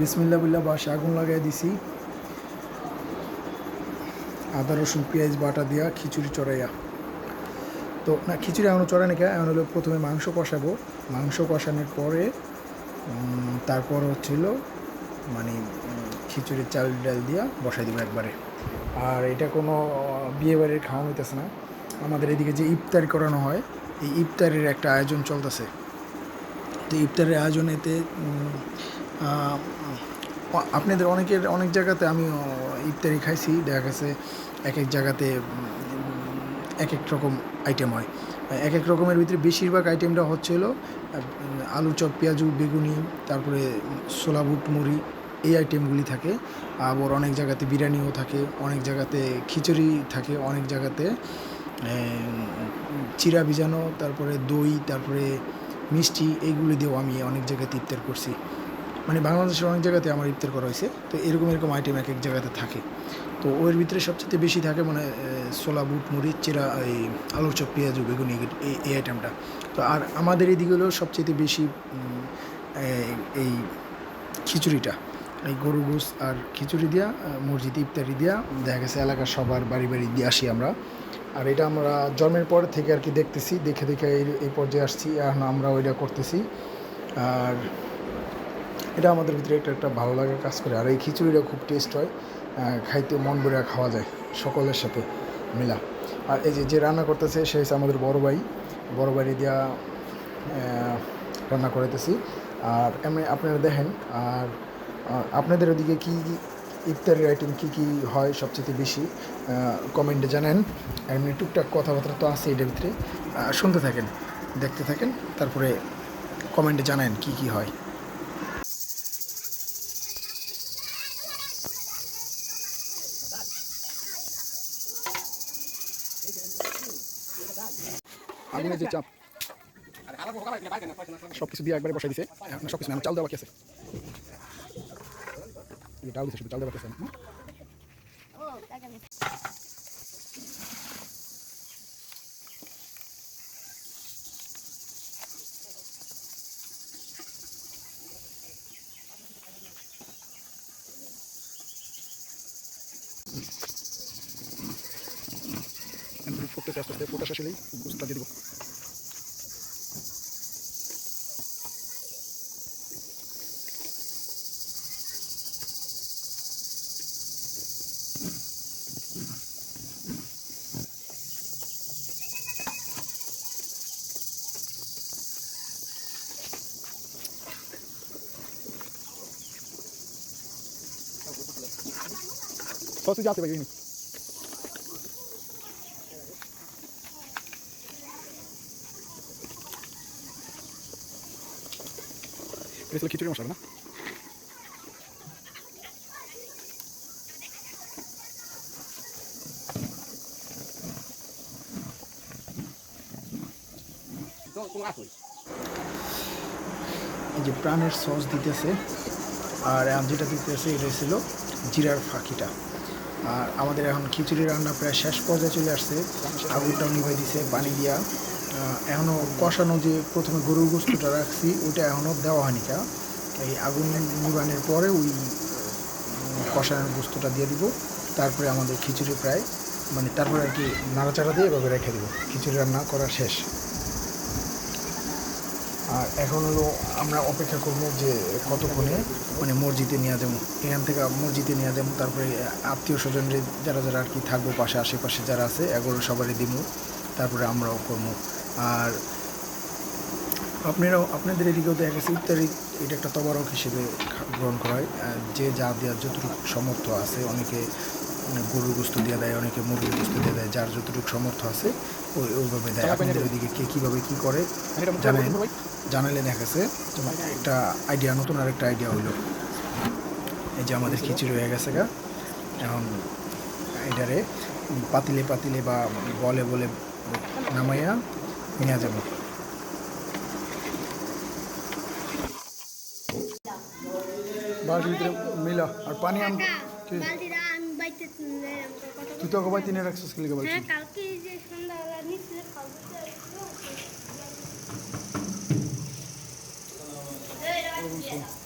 বিসমিল্লা বিল্লা বাসে আগুন লাগাই দিছি। আদা, রসুন, পেঁয়াজ, বাটা দিয়া খিচুড়ি চড়াইয়া। তো, না, খিচুড়ি এখনও চড়াই নাকি এখন হলো প্রথমে মাংস কষাবো। মাংস কষানোর পরে তারপর হচ্ছিল মানে খিচুড়ির চাল ডাল দিয়া বসাই দেবো একবারে। আর এটা কোনো, বিয়ে বাড়ির খাওয়া হইতেছে না। আমাদের এদিকে যে ইফতারি করানো হয়, এই ইফতারির একটা আয়োজন চলতেছে। তো ইফতারের আয়োজনেতে আপনাদের অনেকের, অনেক জায়গাতে আমি ইফতারি খাইছি। দেখা গেছে এক এক জায়গাতে এক এক রকম আইটেম হয়। এক এক রকমের ভিতরে বেশিরভাগ আইটেমটা হচ্ছে হলো আলু চপ, পেঁয়াজু, বেগুনি, তারপরে ছোলা বুট, মুড়ি, এই আইটেমগুলি থাকে। আবার অনেক জায়গাতে বিরিয়ানিও থাকে, অনেক জায়গাতে খিচুড়ি থাকে, অনেক জায়গাতে চিরা ভিজানো, তারপরে দই, তারপরে মিষ্টি, এইগুলি দিয়েও আমি অনেক জায়গাতে ইফতার করছি। মানে বাংলাদেশের অনেক জায়গাতে আমার ইফতার করা হয়েছে। তো এরকম এরকম আইটেম এক এক জায়গাতে থাকে। তো ওর ভিতরে সবচেয়ে বেশি থাকে মানে ছোলা, বুট মুড়ি চিরা, এই আলুর চপ, পেঁয়াজু, বেগুনি এই এই আইটেমটা তো আর আমাদের এদিকে হলো সবচেয়ে বেশি এই- এই খিচুড়িটা। এই গরু গোস আর খিচুড়ি দিয়া মসজিদে ইফতারি দিয়া, দেখা গেছে এলাকার সবার বাড়ি বাড়ি দিয়ে আসি আমরা। আর এটা আমরা জন্মের পর থেকে আর কি দেখতেছি, দেখে দেখে এই এই পর্যায়ে আসছি, এখন আমরা ওইটা করতেছি। আর এটা আমাদের ভিতরে একটা একটা ভালো লাগার কাজ করে। আর এই খিচুড়িটা খুব টেস্ট হয় খাইতে মন ভরে খাওয়া যায় সকলের সাথে মিলা। আর এই যে যে রান্না করতেছে সে হচ্ছে আমাদের বড় ভাই। বড় ভাই দিয়া রান্না করাইতেছি। আর এমনি আপনারা দেখেন, আর আপনাদের ওদিকে কী ইফতারির আইটেম কী কী হয় সবচেয়ে বেশি? কমেন্টে জানেন। এমনি টুকটাক কথাবার্তা তো আছে এটার ভিতরে। শুনতে থাকেন, দেখতে থাকেন, তারপরে কমেন্টে জানান কি কি হয়। আগুনের যে চাপ সব কিছু দিয়ে একবারে বসাই দিছে সব কিছু চাল দেওয়া বাকি আছে ডাল দিছে চাল দেওয়া বাকি আছে হুম? এখন ফুটতেছে আস্তে আস্তে ফোটা শেষ হলেই গুস্তা দিয়ে দেবো। পারি এটা ছিল খিচুড়ি মশলা না এই যে প্রাণের সস দিতেছে আর এখন যেটা দিতেছে এটা ছিল জিরার ফাঁকিটা। আর আমাদের এখন খিচুড়ি রান্না প্রায় শেষ পর্যায়ে চলে আসছে। আগুনটাও নিভাই দিছে পানি দিয়া। এখনও কষানো যে প্রথমে গরুর গোস্তটা রাখছি ওটা এখনও দেওয়া হয়নি কা এই আগুন নিবানের পরে ওই কষানোর গোস্তটা দিয়ে দিব। তারপরে আমাদের খিচুড়ি প্রায় মানে তারপরে আর কি নাড়াচাড়া দিয়ে এভাবে রেখে দেবো। খিচুড়ি রান্না করা শেষ। আর এখন হলো আমরা অপেক্ষা করব যে কতক্ষণে মানে মসজিদে নিয়ে যাব। এখান থেকে মসজিদে নিয়ে যাব, তারপরে আত্মীয় স্বজনরে যারা যারা আর কি থাকব পাশে, আশেপাশে যারা আছে, এগুলো সবারই দিব। তারপরে আমরাও করব। আর আপনারাও আপনাদের এদিকেও দেখা গেছে ইত্যাদি এটা একটা তবারক হিসেবে গ্রহণ করা হয়। যে যা দেওয়ার যতটুকু সমর্থ আছে অনেকে গরুর গোস্ত দিয়ে দেয় অনেকে মুরগির গোস্ত দিয়ে দেয় যার যতটুকু সমর্থ আছে ওই ওইভাবে দেয়। আপনাদের ওইদিকে কে কীভাবে কী করে জানেন? জানালে দেখা গেছে। যেমন একটা আইডিয়া নতুন আর একটা আইডিয়া হইল। এই যে আমাদের খিচুড়ি হয়ে গেছে গা। এখন এটারে পাতিলে পাতিলে বা বলে বলে নামাইয়া নিয়ে যাব বাড়ির ভিতরে মিলা আর পানি আমি তুই তো কবাই তিনে রাখছিস কি লিখে বলছি হ্যাঁ কালকে যে সন্ধ্যাবেলা নিচ্ছিলে খাব رب